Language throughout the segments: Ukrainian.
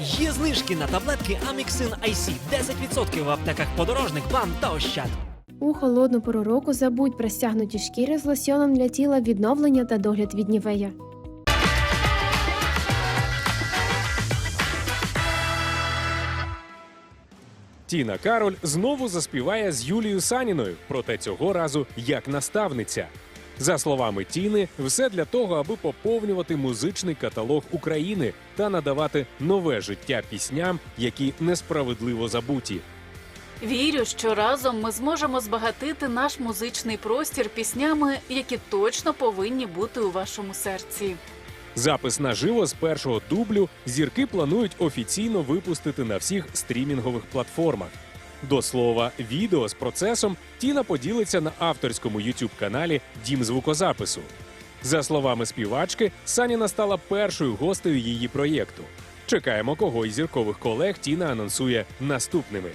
Є знижки на таблетки Аміксин IC 10% в аптеках подорожник, бам та ощад. У холодну пору року забудь про стягнуті шкіри з лосьоном для тіла відновлення та догляд від нівея. Тіна Кароль знову заспіває з Юлією Саніною, проте цього разу як наставниця. За словами Тіни, все для того, аби поповнювати музичний каталог України та надавати нове життя пісням, які несправедливо забуті. Вірю, що разом ми зможемо збагатити наш музичний простір піснями, які точно повинні бути у вашому серці. Запис наживо з першого дублю зірки планують офіційно випустити на всіх стрімінгових платформах. До слова, відео з процесом Тіна поділиться на авторському youtube каналі Дім звукозапису. За словами співачки, Саніна стала першою гостею її проєкту. Чекаємо, кого із зіркових колег Тіна анонсує наступними.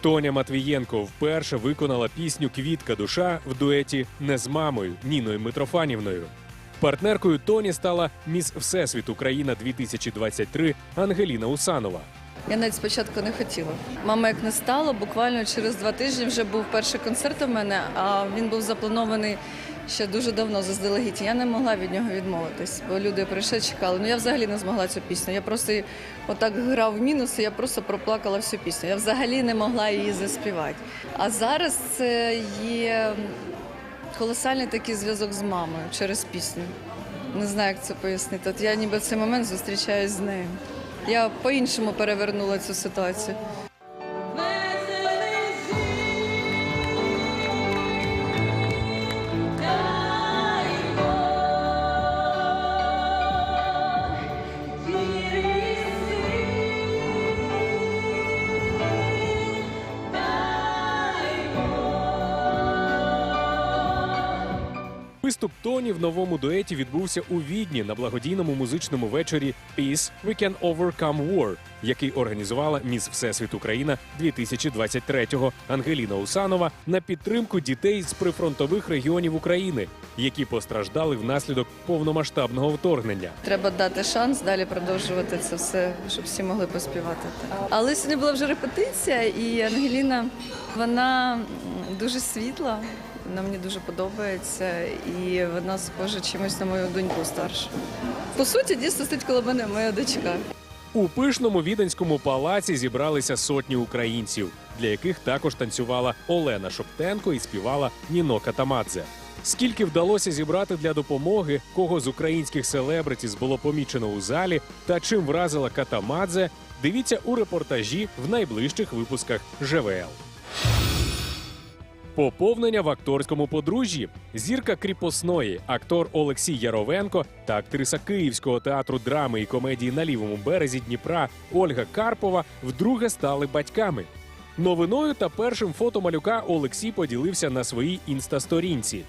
Тоня Матвієнко вперше виконала пісню Квітка душа в дуеті не з мамою Ніною Митрофанівною. Партнеркою Тоні стала міс Всесвіт Україна 2023 Ангеліна Усанова. Я навіть спочатку не хотіла. Мама як не стало, буквально через два тижні вже був перший концерт у мене, а він був запланований ще дуже давно заздалегідь. Я не могла від нього відмовитись, бо люди прийшли, чекали. Ну я взагалі не змогла цю пісню. Я просто отак грав в мінус, і я просто проплакала всю пісню. Я взагалі не могла її заспівати. А зараз це є колосальний такий зв'язок з мамою через пісню. Не знаю, як це пояснити. От я ніби в цей момент зустрічаюсь з нею. Я по-іншому перевернула цю ситуацію. Виступ Тоні в новому дуеті відбувся у Відні на благодійному музичному вечорі Peace We Can Overcome War, який організувала міс Всесвіт Україна 2023-го Ангеліна Усанова на підтримку дітей з прифронтових регіонів України, які постраждали внаслідок повномасштабного вторгнення. Треба дати шанс далі продовжувати це все, щоб всі могли поспівати. Але сьогодні була вже репетиція, і Ангеліна вона дуже світла. Вона мені дуже подобається, і вона схожа чимось на мою доньку старшу. По суті, дійсно стоїть коло мене моя дочка. У пишному віденському палаці зібралися сотні українців, для яких також танцювала Олена Шоптенко і співала Ніно Катамадзе. Скільки вдалося зібрати для допомоги, кого з українських селебритіс було помічено у залі, та чим вразила Катамадзе, дивіться у репортажі в найближчих випусках ЖВЛ. Поповнення в акторському подружжі. Зірка кріпосної, актор Олексій Яровенко та актриса Київського театру драми і комедії на лівому березі Дніпра Ольга Карпова вдруге стали батьками. Новиною та першим фото малюка Олексій поділився на своїй інстасторінці.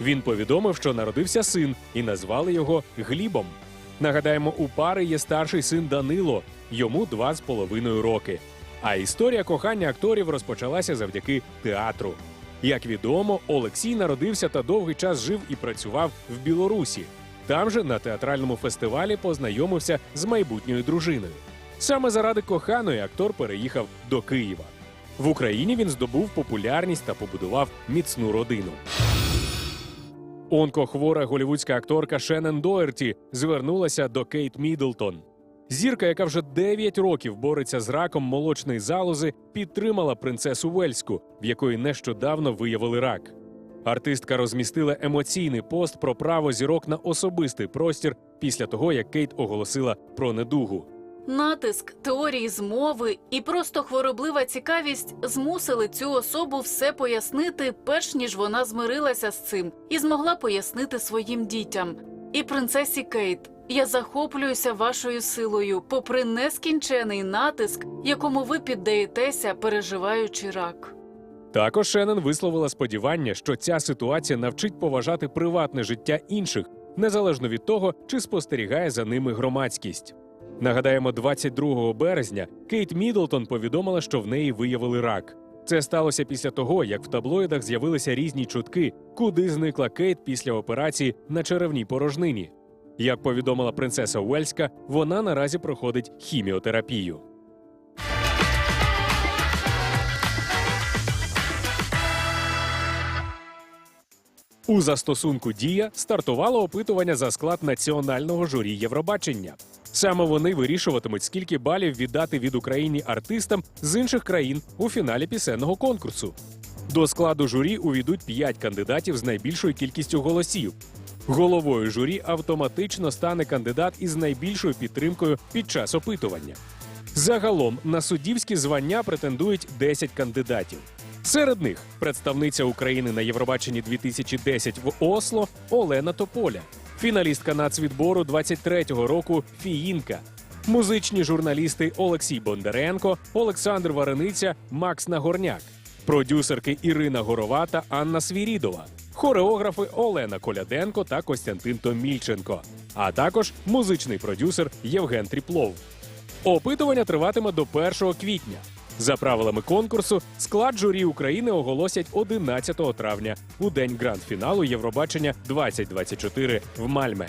Він повідомив, що народився син, і назвали його Глібом. Нагадаємо, у пари є старший син Данило, йому два з половиною роки. А історія кохання акторів розпочалася завдяки театру. Як відомо, Олексій народився та довгий час жив і працював в Білорусі. Там же на театральному фестивалі познайомився з майбутньою дружиною. Саме заради коханої актор переїхав до Києва. В Україні він здобув популярність та побудував міцну родину. Онкохвора голівудська акторка Шеннон Доерті звернулася до Кейт Міддлтон. Зірка, яка вже 9 років бореться з раком молочної залози, підтримала принцесу Вельську, в якої нещодавно виявили рак. Артистка розмістила емоційний пост про право зірок на особистий простір після того, як Кейт оголосила про недугу. Натиск, теорії змови і просто хвороблива цікавість змусили цю особу все пояснити, перш ніж вона змирилася з цим і змогла пояснити своїм дітям. І принцесі Кейт, я захоплююся вашою силою, попри нескінчений натиск, якому ви піддаєтеся, переживаючи рак. Також Шеннон висловила сподівання, що ця ситуація навчить поважати приватне життя інших, незалежно від того, чи спостерігає за ними громадськість. Нагадаємо, 22 березня Кейт Міддлтон повідомила, що в неї виявили рак. Це сталося після того, як в таблоїдах з'явилися різні чутки, куди зникла Кейт після операції на черевній порожнині. Як повідомила принцеса Уельська, вона наразі проходить хіміотерапію. У застосунку Дія стартувало опитування за склад національного журі Євробачення. Саме вони вирішуватимуть, скільки балів віддати від Україні артистам з інших країн у фіналі пісенного конкурсу. До складу журі увійдуть 5 кандидатів з найбільшою кількістю голосів. Головою журі автоматично стане кандидат із найбільшою підтримкою під час опитування. Загалом на суддівські звання претендують 10 кандидатів. Серед них представниця України на Євробаченні 2010 в Осло Олена Тополя, фіналістка нацвідбору 23-го року Фіїнка, музичні журналісти Олексій Бондаренко, Олександр Варениця, Макс Нагорняк, продюсерки Ірина Горова та Анна Свірідова, хореографи Олена Коляденко та Костянтин Томільченко, а також музичний продюсер Євген Тріплов. Опитування триватиме до 1 квітня. За правилами конкурсу, склад журі України оголосять 11 травня у день гранд-фіналу Євробачення 2024 в Мальме.